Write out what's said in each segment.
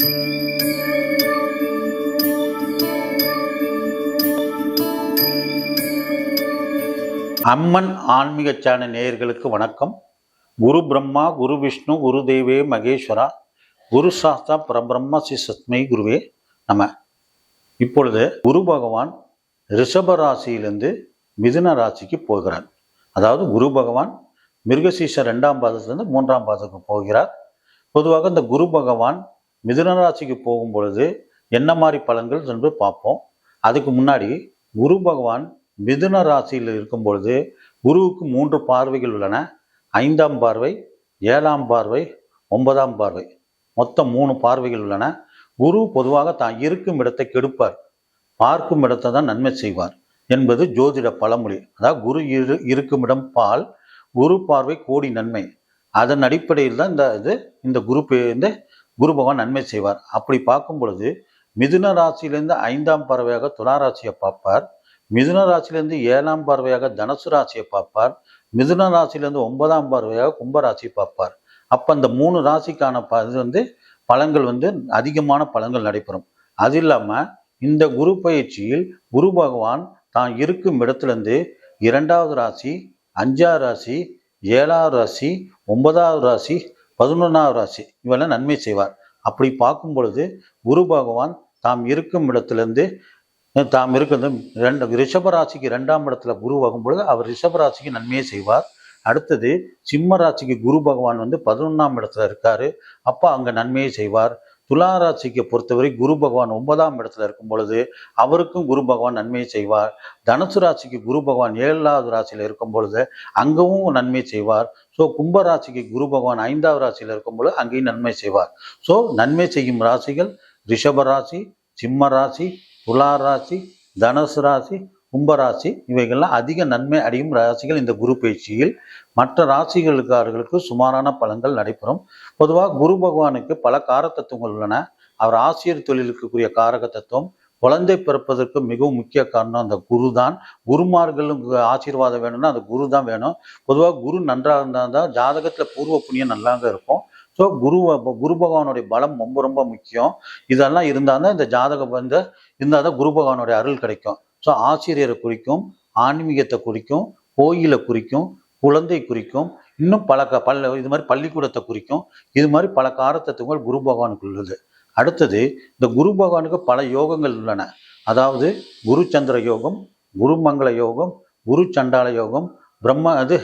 அம்மன் ஆன்மீக சேனல் நேயர்களுக்கு வணக்கம். குரு பிரம்மா குரு விஷ்ணு குரு தேவே மகேஸ்வரா குரு சாஸ்தா பரபிரம்ம ஸ்ரீ சத்மை குருவே நம. இப்பொழுது குரு பகவான் ரிஷப ராசியிலிருந்து மிதுன ராசிக்கு போகிறார். அதாவது குரு பகவான் மிருகசீச ரெண்டாம் பாதத்திலிருந்து மூன்றாம் பாதத்துக்கு போகிறார். பொதுவாக இந்த குரு பகவான் மிதுன ராசிக்கு போகும் பொழுது என்ன மாதிரி பலன்கள் என்று பார்ப்போம். அதுக்கு முன்னாடி குரு பகவான் மிதுன ராசியில் இருக்கும் பொழுது குருவுக்கு மூன்று பார்வைகள் உள்ளன. ஐந்தாம் பார்வை ஏழாம் பார்வை ஒன்பதாம் பார்வை. மொத்தம் மூணு பார்வைகள் உள்ளன. குரு பொதுவாக தான் இருக்கும் இடத்தை கெடுப்பார். பார்க்கும் இடத்தை தான் நன்மை செய்வார் என்பது ஜோதிட பழமொழி. அதாவது குரு இரு இருக்கும் இடம் பால் குரு பார்வை கோடி நன்மை. அதன் அடிப்படையில் தான் இந்த இது இந்த குரு இந்த குரு பகவான் நன்மை செய்வார். அப்படி பார்க்கும் பொழுது மிதுன ராசியிலேருந்து ஐந்தாம் பறவையாக துலா ராசியை பார்ப்பார். மிதுன ராசியிலேருந்து ஏழாம் பார்வையாக தனுசு ராசியை பார்ப்பார். மிதுன ராசியிலேருந்து ஒன்பதாம் பார்வையாக கும்பராசியை பார்ப்பார். அப்போ அந்த மூணு ராசிக்கான ப இது வந்து பலன்கள் வந்து அதிகமான பலன்கள் நடைபெறும். அது இல்லாமல் இந்த குரு பயிற்சியில் குரு பகவான் தான் இருக்கும் இடத்துலேருந்து இரண்டாவது ராசி அஞ்சாவது ராசி ஏழாவது ராசி ஒன்பதாவது ராசி பதினொன்றாவது ராசி. இவெல்லாம் நன்மை செய்வார். அப்படி பார்க்கும் பொழுது குரு பகவான் தாம் இருக்கும் இடத்திலிருந்து தாம் இருக்கிறது ரெண்டு ரிஷப ராசிக்கு ரெண்டாம் இடத்துல குரு ஆகும்பொழுது அவர் ரிஷப ராசிக்கு நன்மையை செய்வார். அடுத்தது சிம்ம ராசிக்கு குரு பகவான் வந்து பதினொன்றாம் இடத்துல இருக்காரு. அப்போ அங்கே நன்மையை செய்வார். துலாராசிக்கு பொறுத்தவரை குரு பகவான் ஒன்பதாம் இடத்துல இருக்கும் பொழுது அவருக்கும் குரு பகவான் நன்மையை செய்வார். தனுசு ராசிக்கு குரு பகவான் ஏழாவது ராசியில் இருக்கும் பொழுது அங்கவும் நன்மை செய்வார். ஸோ கும்ப ராசிக்கு குரு பகவான் ஐந்தாவது ராசியில் இருக்கும் பொழுது அங்கேயும் நன்மை செய்வார். ஸோ நன்மை செய்யும் ராசிகள் ரிஷப ராசி சிம்ம ராசி துலா ராசி தனுசு ராசி கும்பராசி இவைகள்லாம் அதிக நன்மை அடையும் ராசிகள் இந்த குரு பயிற்சியில். மற்ற ராசிகளுக்காரர்களுக்கு சுமாரான பலன்கள் நடைபெறும். பொதுவாக குரு பகவானுக்கு பல காரத்தத்துவங்கள் உள்ளன. அவர் ஆசிரியர் தொழிலுக்குரிய காரக தத்துவம் குழந்தை பிறப்பதற்கு மிகவும் முக்கிய காரணம் அந்த குரு தான் குருமார்களும் ஆசீர்வாதம் வேணும்னா அந்த குரு தான் வேணும். பொதுவாக குரு நன்றாக இருந்தால் தான் ஜாதகத்தில் பூர்வ புண்ணியம் நல்லாங்க இருக்கும். ஸோ குரு குரு பகவானுடைய பலம் ரொம்ப ரொம்ப முக்கியம். இதெல்லாம் இருந்தால் தான் இந்த ஜாதகம் வந்து இருந்தால் தான் குரு பகவானுடைய அருள் கிடைக்கும். ஸோ ஆசிரியரை குறிக்கும் ஆன்மீகத்தை குறிக்கும் கோயிலை குறிக்கும் குழந்தை குறிக்கும் இன்னும் பல க பல்ல இது மாதிரி பள்ளிக்கூடத்தை குறிக்கும் இது மாதிரி பல காரத்தத்துவங்கள் குரு பகவானுக்கு உள்ளது. அடுத்தது இந்த குரு பகவானுக்கு பல யோகங்கள் உள்ளன. அதாவது குரு சந்திர யோகம் குருமங்கள யோகம் குரு சண்டால யோகம் பிரம்ம அது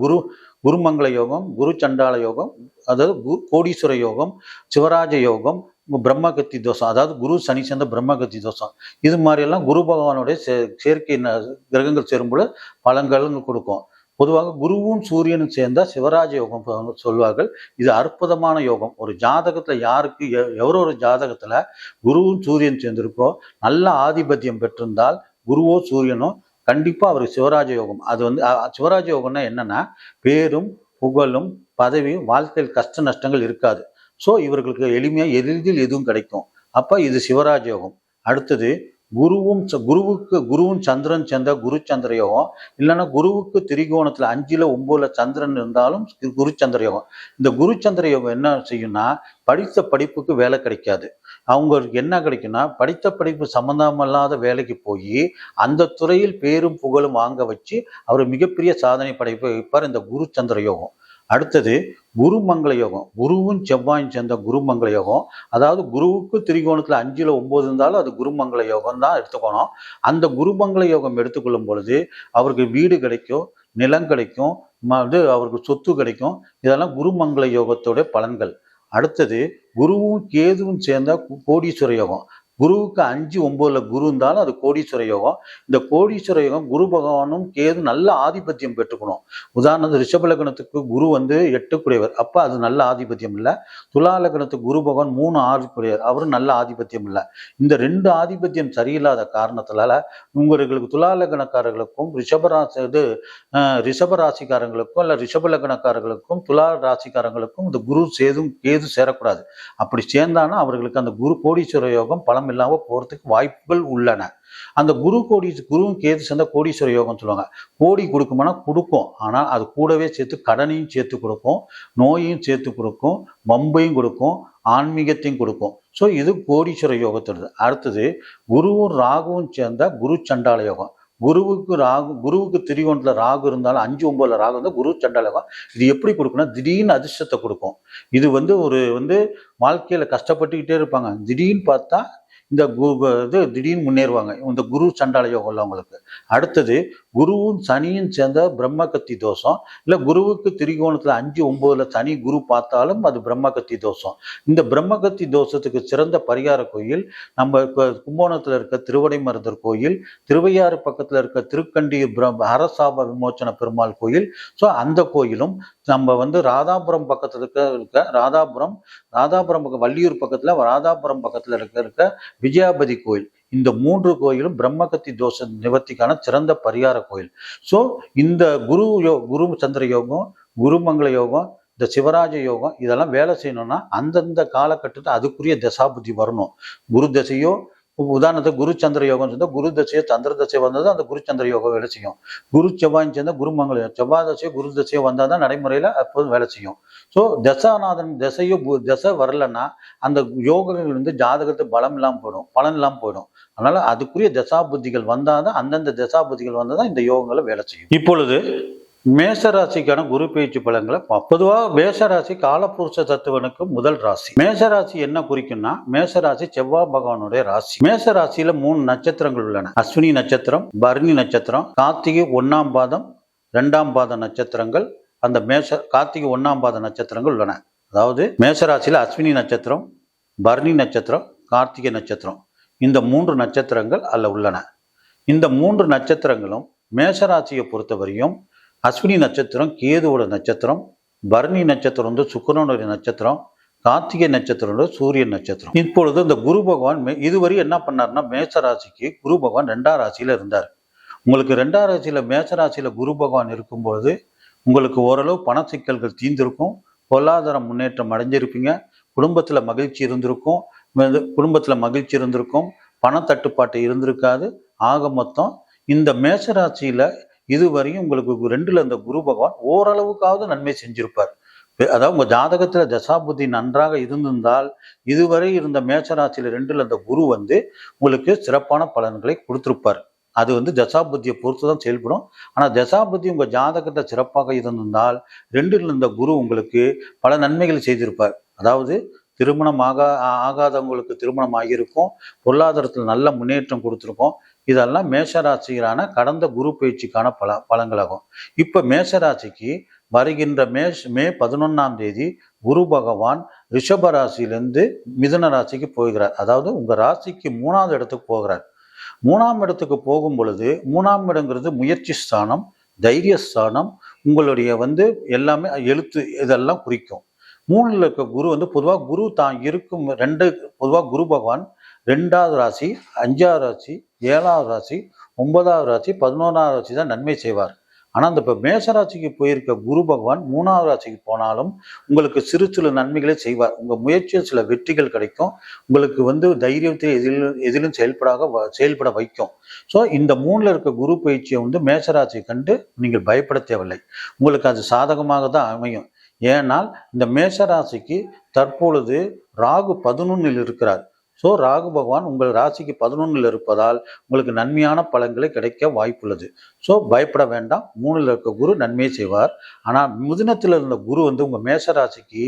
குரு குருமங்கள யோகம் குரு சண்டால யோகம் அதாவது கு- கோடீஸ்வர யோகம் சிவராஜ யோகம் பிரம்மகத்தி தோஷம் அதாவது குரு சனி சேர்ந்த பிரம்மகத்தி தோஷம் இது மாதிரியெல்லாம் குரு பகவானுடைய சே- சேர்க்கை ந- கிரகங்கள் சேரும்போது பலன்கள் கொடுக்கும். பொதுவாக குருவும் சூரியனும் சேர்ந்தா சிவராஜ யோகம் சொல்வார்கள். இது அற்புதமான யோகம். ஒரு ஜாதகத்துல யாருக்கு எவரோ ஒரு ஜாதகத்துல குருவும் சூரியன் சேர்ந்திருக்கோ நல்ல ஆதிபத்தியம் பெற்றிருந்தால் குருவோ சூரியனோ கண்டிப்பா அவருக்கு சிவராஜ யோகம். அது வந்து சிவராஜ யோகம்னா என்னன்னா பேரும் புகழும் பதவியும் வாழ்க்கையில் கஷ்ட நஷ்டங்கள் இருக்காது. ஸோ இவர்களுக்கு எளிமையாக எளிதில் எதுவும் கிடைக்கும். அப்போ இது சிவராஜ யோகம் அடுத்தது குருவும் ச- குருவுக்கு குருவும் சந்திரன் சேர்ந்த குரு சந்திர யோகம் இல்லைன்னா குருவுக்கு திரிகோணத்தில் அஞ்சில் ஒன்பதுல சந்திரன் இருந்தாலும் குரு சந்திர யோகம் இந்த குரு சந்திர யோகம் என்ன செய்யும்னா படித்த படிப்புக்கு வேலை கிடைக்காது. அவங்களுக்கு என்ன கிடைக்கும்னா படித்த படிப்பு சம்பந்தமில்லாத வேலைக்கு போய் அந்த துறையில் பேரும் புகழும் வாங்க வச்சு அவர் மிகப்பெரிய சாதனை படைப்பை வைப்பார் இந்த குரு சந்திர யோகம் அடுத்தது குருமங்கள யோகம். குருவும் செவ்வாயும் சேர்ந்த குருமங்கள யோகம். அதாவது குருவுக்கு திரிகோணத்தில் அஞ்சில் ஒம்பது இருந்தாலும் அது குருமங்கள யோகம் தான் எடுத்துக்கணும். அந்த குருமங்கள யோகம் எடுத்துக்கொள்ளும் பொழுது அவருக்கு வீடு கிடைக்கும் நிலம் கிடைக்கும் ம- இது அவருக்கு சொத்து கிடைக்கும். இதெல்லாம் குருமங்கள யோகத்தோட பலன்கள். அடுத்தது குருவும் கேதுவும் சேர்ந்த கோடீஸ்வர யோகம். குருவுக்கு அஞ்சு ஒன்பதுல குரு இருந்தாலும் அது கோடீஸ்வர யோகம். இந்த கோடீஸ்வர யோகம் குரு பகவானும் கேது நல்ல ஆதிபத்தியம் பெற்றுக்கணும். உதாரணத்துக்கு ரிஷப லக்னத்துக்கு குரு வந்து எட்டுக்குடையவர் அப்போ அது நல்ல ஆதிபத்தியம் இல்லை. துலா லக்னத்துக்கு குரு பகவான் மூணு ஆதிக்குடையவர் அவரும் நல்ல ஆதிபத்தியம் இல்லை. இந்த ரெண்டு ஆதிபத்தியம் சரியில்லாத காரணத்தினால உங்களுக்கு துலா லக்னக்காரர்களுக்கும் ரிஷபராசி இது அஹ், ரிஷப ராசிக்காரங்களுக்கும் இல்ல ரிஷப லக்னக்காரர்களுக்கும் துலா ராசிக்காரங்களுக்கும் இந்த குரு சேதும் கேது சேரக்கூடாது. அப்படி சேர்ந்தானா அவர்களுக்கு அந்த குரு கோடீஸ்வர யோகம் பலம் இல்லாமல் போகிறதுக்கு வாய்ப்புகள் உள்ளன. அந்த குரு கோடி குருவும் கேது சேர்ந்த கோடீஸ்வர யோகம் சொல்லுவாங்க. கோடி கொடுக்குமானா கொடுக்கும். ஆனால் அது கூடவே சேர்த்து கடனையும் சேர்த்து கொடுக்கும் நோயையும் சேர்த்து கொடுக்கும் வம்பையும் கொடுக்கும் ஆன்மீகத்தையும் கொடுக்கும். ஸோ இது கோடீஸ்வர யோகத்தோடது அடுத்தது குருவும் ராகுவும் சேர்ந்த குரு சண்டால யோகம். குருவுக்கு ராகு குருவுக்கு திரிகோணத்தில் ராகு இருந்தாலும் அஞ்சு ஒன்பதுல ராகு இருந்தால் குரு சண்டாலகம் இது எப்படி கொடுக்குன்னா திடீர்னு அதிர்ஷ்டத்தை கொடுக்கும். இது வந்து ஒரு வந்து வாழ்க்கையில் கஷ்டப்பட்டுக்கிட்டே இருப்பாங்க. திடீர்னு பார்த்தா இந்த கு- இது திடீர்னு முன்னேறுவாங்க. இந்த குரு சண்டால யோகம் உள்ளவங்களுக்கு அடுத்தது குருவும் சனியும் சேர்ந்த பிரம்மகத்தி தோஷம். இல்லை குருவுக்கு திரிகோணத்தில் அஞ்சு ஒம்போதுல சனி குரு பார்த்தாலும் அது பிரம்ம கத்தி தோஷம். இந்த பிரம்மகத்தி தோஷத்துக்கு சிறந்த பரிகார கோயில் நம்ம கும்போணத்தில் இருக்க இருக்க திருவடைமருதர் கோயில் திருவையாறு பக்கத்தில் இருக்க திருக்கண்டி அரசாப விமோச்சன பெருமாள் கோயில். ஸோ அந்த கோயிலும் நம்ம வந்து ராதாபுரம் பக்கத்தில் இருக்க இருக்க ராதாபுரம் ராதாபுரம் பக்கம் வள்ளியூர் பக்கத்தில் ராதாபுரம் பக்கத்தில் இருக்க இருக்க விஜயாபதி கோயில். இந்த மூன்று கோயிலும் பிரம்மகத்தி தோஷ நிவர்த்திக்கான சிறந்த பரிகார கோயில். ஸோ இந்த குரு யோ குரு சந்திர யோகம் குருமங்கள யோகம் இந்த சிவராஜ யோகம் இதெல்லாம் வேலை செய்யணும்னா அந்தந்த காலகட்டத்தில் அதுக்குரிய தசாபுத்தி வரணும். குரு தசையோ உதாரணத்துக்கு குரு சந்திர யோகம் சேர்ந்தா குரு தசையோ சந்திர தசை வந்தது அந்த குரு சந்திர யோகம் வேலை செய்யும். குரு செவ்வாய் சேர்ந்தா குருமங்கள செவ்வாய் தசையோ குரு தசையோ வந்தால் தான் நடைமுறையில் அப்போதும் வேலை செய்யும். ஸோ தசாநாதன் தசையோ தசை வரலன்னா அந்த யோகங்கள் வந்து ஜாதகத்து பலம் இல்லாமல் போயிடும் பலன் இல்லாமல் போயிடும். அதனால அதுக்குரிய தசா புத்திகள் வந்தாதான் அந்தந்த தசா புத்திகள் வந்தாதான் இந்த யோகங்களை வேலை செய்யும். இப்பொழுது மேசராசிக்கான குரு பயிற்சி பலன்களை பொதுவாக மேசராசி காலபுருஷ தத்துவனுக்கு முதல் ராசி. மேசராசி என்ன குறிக்கும்னா மேசராசி செவ்வாய் பகவானுடைய ராசி. மேசராசியில மூணு நட்சத்திரங்கள் உள்ளன. அஸ்வினி நட்சத்திரம் பரணி நட்சத்திரம் கார்த்திகை ஒன்னாம் பாதம் ரெண்டாம் பாத நட்சத்திரங்கள் அந்த மேச கார்த்திகை ஒன்னாம் பாத நட்சத்திரங்கள் உள்ளன. அதாவது மேசராசியில அஸ்வினி நட்சத்திரம் பரணி நட்சத்திரம் கார்த்திகை நட்சத்திரம். இந்த மூன்று நட்சத்திரங்கள் அல்ல உள்ளன. இந்த மூன்று நட்சத்திரங்களும் மேசராசியை பொறுத்தவரையும் அஸ்வினி நட்சத்திரம் கேதுவோட நட்சத்திரம் பரணி நட்சத்திரம் வந்து சுக்கரனுடைய நட்சத்திரம் கார்த்திகை நட்சத்திரம் வந்து சூரியன் நட்சத்திரம். இப்பொழுது இந்த குரு பகவான் மே- இதுவரை என்ன பண்ணாருன்னா மேச ராசிக்கு குரு பகவான் ரெண்டாம் ராசியில் இருந்தார். உங்களுக்கு ரெண்டாம் ராசியில் மேச ராசியில் குரு பகவான் இருக்கும்பொழுது உங்களுக்கு ஓரளவு பண சிக்கல்கள் தீர்ந்திருக்கும். பொருளாதார முன்னேற்றம் அடைஞ்சிருப்பீங்க. குடும்பத்தில் மகிழ்ச்சி இருந்திருக்கும். குடும்பத்தில் மகிழ்ச்சி இருந்திருக்கும். பண தட்டுப்பாட்டு இருந்திருக்காது. ஆக மொத்தம் இந்த மேசராசியில் இதுவரையும் உங்களுக்கு ரெண்டுல இந்த குரு பகவான் ஓரளவுக்காவது நன்மை செஞ்சிருப்பார். அதாவது உங்க ஜாதகத்துல தசாபுத்தி நன்றாக இருந்திருந்தால் இதுவரை இருந்த மேஷராசியில ரெண்டுல அந்த குரு வந்து உங்களுக்கு சிறப்பான பலன்களை கொடுத்திருப்பார். அது வந்து தசாபுத்தியை பொறுத்து தான் செயல்படும். ஆனால் தசாபுத்தி உங்க ஜாதகத்தை சிறப்பாக இருந்திருந்தால் ரெண்டில் இருந்த குரு உங்களுக்கு பல நன்மைகளை செய்திருப்பார். அதாவது திருமணம் ஆகா ஆகாதவங்களுக்கு திருமணம் ஆகியிருக்கும். பொருளாதாரத்தில் நல்ல முன்னேற்றம் கொடுத்துருக்கோம். இதெல்லாம் மேஷராசியிலான கடந்த குரு பயிற்சிக்கான பல பலங்களாகும். இப்போ மேஷராசிக்கு வருகின்ற மேஷ் மே பதினொன்னாம் தேதி குரு பகவான் ரிஷப ராசியிலிருந்து மிதுன ராசிக்கு போகிறார். அதாவது உங்கள் ராசிக்கு மூணாவது இடத்துக்கு போகிறார். மூணாம் இடத்துக்கு போகும் பொழுது மூணாம் இடங்கிறது முயற்சி ஸ்தானம் தைரிய ஸ்தானம் உங்களுடைய வந்து எல்லாமே எழுத்து இதெல்லாம் குறிக்கும். மூணில் இருக்க குரு வந்து பொதுவாக குரு தான் இருக்கும் ரெண்டு பொதுவாக குரு பகவான் ரெண்டாவது ராசி அஞ்சாவது ராசி ஏழாவது ராசி ஒன்பதாவது ராசி பதினோராவது ராசி தான் நன்மை செய்வார். ஆனால் அந்த இப்போ மேசராசிக்கு போயிருக்க குரு பகவான் மூணாவது ராசிக்கு போனாலும் உங்களுக்கு சிறு சிறு நன்மைகளை செய்வார். உங்கள் முயற்சியில் சில வெற்றிகள் கிடைக்கும். உங்களுக்கு வந்து தைரியத்தை எதிலும் எதிலும் செயல்படாக வ- செயல்பட வைக்கும். ஸோ இந்த மூணில் இருக்க குரு பயிற்சியை வந்து மேசராசியை கண்டு நீங்கள் பயப்பட தேவையில்லை. உங்களுக்கு அது சாதகமாக தான் அமையும். ஏனால் இந்த மேசராசிக்கு தற்பொழுது ராகு பதினொன்னில் இருக்கிறார். ஸோ ராகு பகவான் உங்கள் ராசிக்கு பதினொன்றில் இருப்பதால் உங்களுக்கு நன்மையான பலன்களை கிடைக்க வாய்ப்புள்ளது. ஸோ பயப்பட வேண்டாம். மூணில் இருக்க குரு நன்மையை செய்வார். ஆனால் முதினத்தில் இருந்த குரு வந்து உங்கள் மேச ராசிக்கு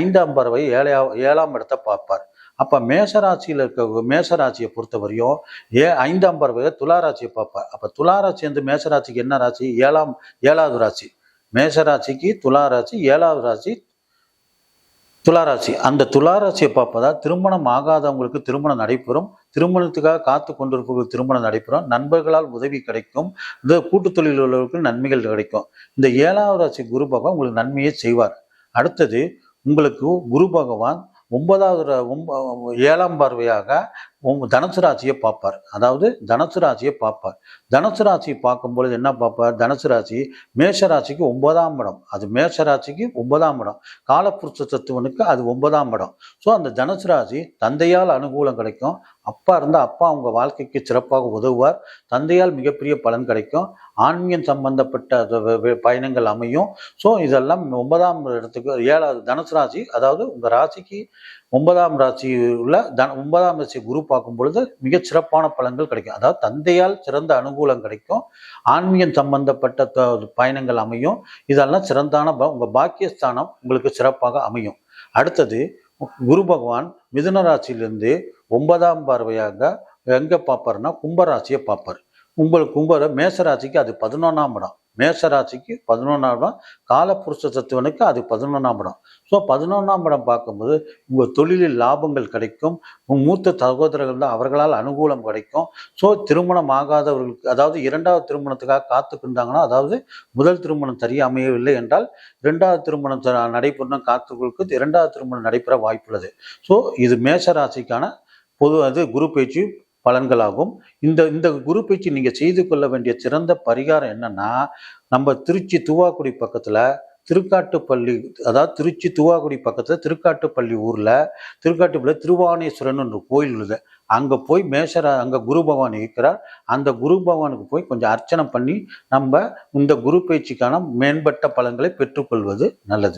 ஐந்தாம் பறவை ஏழையா ஏழாம் இடத்தை பார்ப்பார். அப்போ மேசராசியில் இருக்க மேசராசியை பொறுத்தவரையும் ஏ ஐந்தாம் பறவை துளாராசியை பார்ப்பார். அப்போ துளாராசி வந்து மேசராசிக்கு என்ன ராசி? ஏழாம் ஏழாவது ராசி. மேஷராசிக்கு துளாராசி ஏழாவது ராசி துளாராசி. அந்த துளாராசியை பார்ப்பதா திருமணம் ஆகாதவங்களுக்கு திருமணம் நடைபெறும். திருமணத்துக்காக காத்து கொண்டிருப்பவர்கள் திருமணம் நடைபெறும். நண்பர்களால் உதவி கிடைக்கும். இந்த கூட்டுத் தொழில் உள்ளவர்களுக்கு நன்மைகள் கிடைக்கும். இந்த ஏழாவது ராசி குரு பகவான் உங்களுக்கு நன்மையை செய்வார். அடுத்தது உங்களுக்கு குரு பகவான் ஒன்பதாவது ஏழாம் பார்வையாக தனுசு ராசியை பார்ப்பார். அதாவது தனுசு ராசியை பார்ப்பார். தனுசு ராசியை பார்க்கும் பொழுது என்ன பார்ப்பார்? தனுசு ராசி மேஷ ராசிக்கு ஒன்பதாம் இடம். அது மேஷ ராசிக்கு ஒன்பதாம் இடம். காலப்புருஷ தத்துவனுக்கு அது ஒன்பதாம் இடம். ஸோ அந்த தனுசு ராசி தந்தையால் அனுகூலம் கிடைக்கும். அப்பா இருந்தால் அப்பா அவங்க வாழ்க்கைக்கு சிறப்பாக உதவுவார். தந்தையால் மிகப்பெரிய பலன் கிடைக்கும். ஆன்மீகம் சம்பந்தப்பட்ட பயணங்கள் அமையும். ஸோ இதெல்லாம் ஒன்பதாம் இடத்துக்கு ஏழாவது தனுசு ராசி அதாவது உங்கள் ராசிக்கு ஒன்பதாம் ராசி உள்ள தன ஒன்பதாம் ராசி குரு பார்க்கும் பொழுது மிகச் சிறப்பான பலன்கள் கிடைக்கும். அதாவது தந்தையால் சிறந்த அனுகூலம் கிடைக்கும். ஆன்மீகம் சம்பந்தப்பட்ட த- பயணங்கள் அமையும். இதெல்லாம் சிறந்தான ப- பாக்கியஸ்தானம் உங்களுக்கு சிறப்பாக அமையும். அடுத்தது குரு பகவான் மிதுன ராசியிலிருந்து ஒன்பதாம் பார்வையாக எங்கே பார்ப்பாருன்னா கும்பராசியை பார்ப்பார். உங்களுக்கு கும்பர மேச ராசிக்கு அது பதினொன்றாம் இடம். மேசராசிக்கு பதினொன்றாம் இடம் காலபுருஷ தத்துவனுக்கு அது பதினொன்றாம் இடம். ஸோ பதினொன்றாம் இடம் பார்க்கும்போது உங்கள் தொழிலில் லாபங்கள் கிடைக்கும். உங்கள் மூத்த சகோதரர்கள் தான் அவர்களால் அனுகூலம் கிடைக்கும். ஸோ திருமணம் ஆகாதவர்களுக்கு அதாவது இரண்டாவது திருமணத்துக்காக காத்துக்கு இருந்தாங்கன்னா அதாவது முதல் திருமணம் சரியா அமையவில்லை என்றால் இரண்டாவது திருமணம் த- நடைபெறணும் காத்துக்களுக்கு இரண்டாவது திருமணம் நடைபெற வாய்ப்புள்ளது. ஸோ இது மேசராசிக்கான பொது அது குரு பேச்சு பலன்களாகும். இந்த இந்த குரு பயிற்சி நீங்கள் செய்து கொள்ள வேண்டிய சிறந்த பரிகாரம் என்னன்னா நம்ம திருச்சி துவாக்குடி பக்கத்தில் திருக்காட்டுப்பள்ளி அதாவது திருச்சி துவாக்குடி பக்கத்தில் திருக்காட்டுப்பள்ளி ஊரில் திருக்காட்டுப்பள்ளி திருவானேஸ்வரன் ஒரு கோயில் உள்ளது. அங்கே போய் மேஷர அங்கே குரு பகவான் இருக்கிறார். அந்த குரு பகவானுக்கு போய் கொஞ்சம் அர்ச்சனை பண்ணி நம்ம இந்த குரு பயிற்சிக்கான மேம்பட்ட பலன்களை பெற்றுக்கொள்வது நல்லது.